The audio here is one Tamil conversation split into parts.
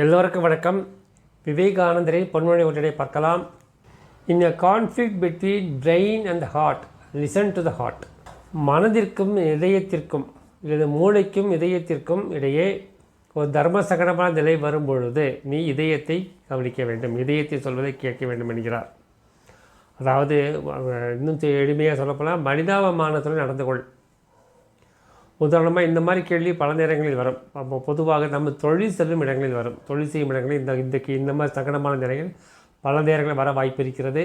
எல்லோருக்கும் வணக்கம். விவேகானந்தரை பொன்மொழி ஒன்றினை பார்க்கலாம். In a conflict between and heart listen to the heart மனதிற்கும் இதயத்திற்கும் இல்லது மூளைக்கும் இதயத்திற்கும் இடையே ஒரு தர்ம சங்கடமான நிலை வரும்பொழுது நீ இதயத்தை கவனிக்க வேண்டும். இதயத்தை சொல்வதை கேட்க வேண்டும் என்கிறார். அதாவது இன்னும் எளிமையாக சொல்லப்போனால் மனிதாபமானத்துடன் நடந்து கொள். உதாரணமாக இந்த மாதிரி கேள்வி பல நேரங்களில் வரும். அப்போ பொதுவாக நம்ம தொழில் செல்லும் இடங்களில் வரும். தொழில் செய்யும் இடங்களில் இந்த இந்த இந்த மாதிரி சங்கடமான நிலைகள் பல நேரங்களில் வர வாய்ப்பு இருக்கிறது.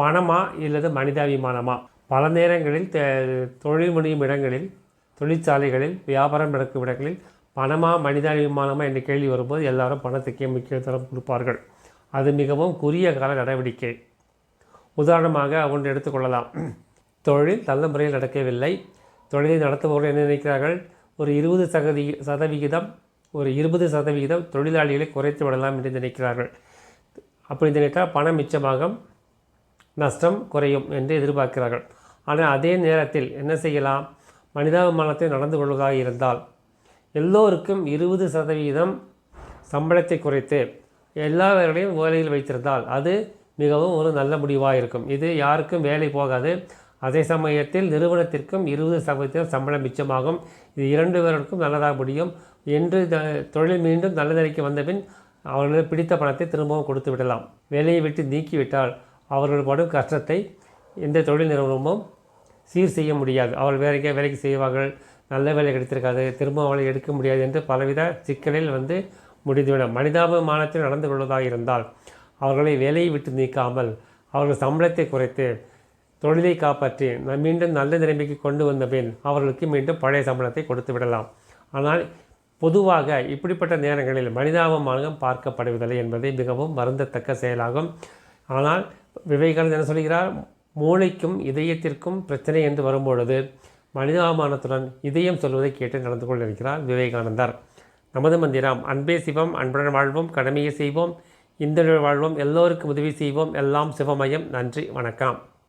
பணமா இல்லது மனிதாபிமானமா? பல நேரங்களில் தொழில் முடியும் இடங்களில் தொழிற்சாலைகளில் வியாபாரம் நடக்கும் இடங்களில் பணமா மனிதாபிமானமா என்ற கேள்வி வரும்போது எல்லாரும் பணத்துக்கே முக்கியத்துவம் கொடுப்பார்கள். அது மிகவும் குறுகிய கால நடவடிக்கை. உதாரணமாக ஒன்று எடுத்துக்கொள்ளலாம் தொழில் நல்ல முறையில் நடக்கவில்லை. தொழிலை நடத்துபவர்கள் என்ன நினைக்கிறார்கள்? ஒரு இருபது சதவி சதவிகிதம் ஒரு இருபது சதவிகிதம் தொழிலாளிகளை குறைத்து விடலாம் என்று நினைக்கிறார்கள். அப்படி நினைத்தால் பணம் மிச்சமாகும் நஷ்டம் குறையும் என்று எதிர்பார்க்கிறார்கள். ஆனால் அதே நேரத்தில் என்ன செய்யலாம்? மனிதாபிமானத்தை நடந்து கொள்வதாக இருந்தால் எல்லோருக்கும் இருபது சதவிகிதம் சம்பளத்தை குறைத்து எல்லாவர்களையும் வேலையில் வைத்திருந்தால் அது மிகவும் ஒரு நல்ல முடிவாக இருக்கும். இது யாருக்கும் வேலை போகாது. அதே சமயத்தில் நிறுவனத்திற்கும் இருபது சதவீதம் சம்பளம் மிச்சமாகும். இது இரண்டு பேருக்கும் நல்லதாக முடியும். என்று த- தொழில் மீண்டும் நல்ல நிலைக்கு வந்தபின் அவர்களது பிடித்த பணத்தை திரும்பவும் கொடுத்து விடலாம். வேலையை விட்டு நீக்கிவிட்டால் அவர்கள் படும் கஷ்டத்தை எந்த தொழில் நிறுவனமும் சீர் செய்ய முடியாது. அவர்கள் வேற எங்கேயா வேலைக்கு செய்வார்கள். நல்ல வேலை கிடைத்திருக்காது. திரும்ப அவளை எடுக்க முடியாது என்று பலவித சிக்கலில் வந்து முடிந்துவிடும். மனிதாபிமானத்தில் நடந்து கொள்வதாக இருந்தால் அவர்களை வேலையை விட்டு நீக்காமல் அவர்கள் சம்பளத்தை குறைத்து தொழிலை காப்பாற்றி மீண்டும் நல்ல நிலைமைக்கு கொண்டு வந்த பின் அவர்களுக்கு மீண்டும் பழைய சம்பளத்தை கொடுத்து விடலாம். ஆனால் பொதுவாக இப்படிப்பட்ட நேரங்களில் மனிதாபமானம் பார்க்கப்படுவதில்லை என்பதை மிகவும் வருந்தத்தக்க செயலாகும். ஆனால் விவேகானந்தர் என்ன சொல்கிறார்? மூளைக்கும் இதயத்திற்கும் பிரச்சனை என்று வரும்பொழுது மனிதாபமானத்துடன் இதயம் சொல்வதை கேட்டு நடந்து கொண்டிருக்கிறார் விவேகானந்தர். நமது மந்திரம் அன்பே சிவம் அன்புடன் வாழ்வோம் கடமையை செய்வோம் இந்த வாழ்வோம் எல்லோருக்கும் உதவி செய்வோம் எல்லாம் சிவமயம். நன்றி வணக்கம்.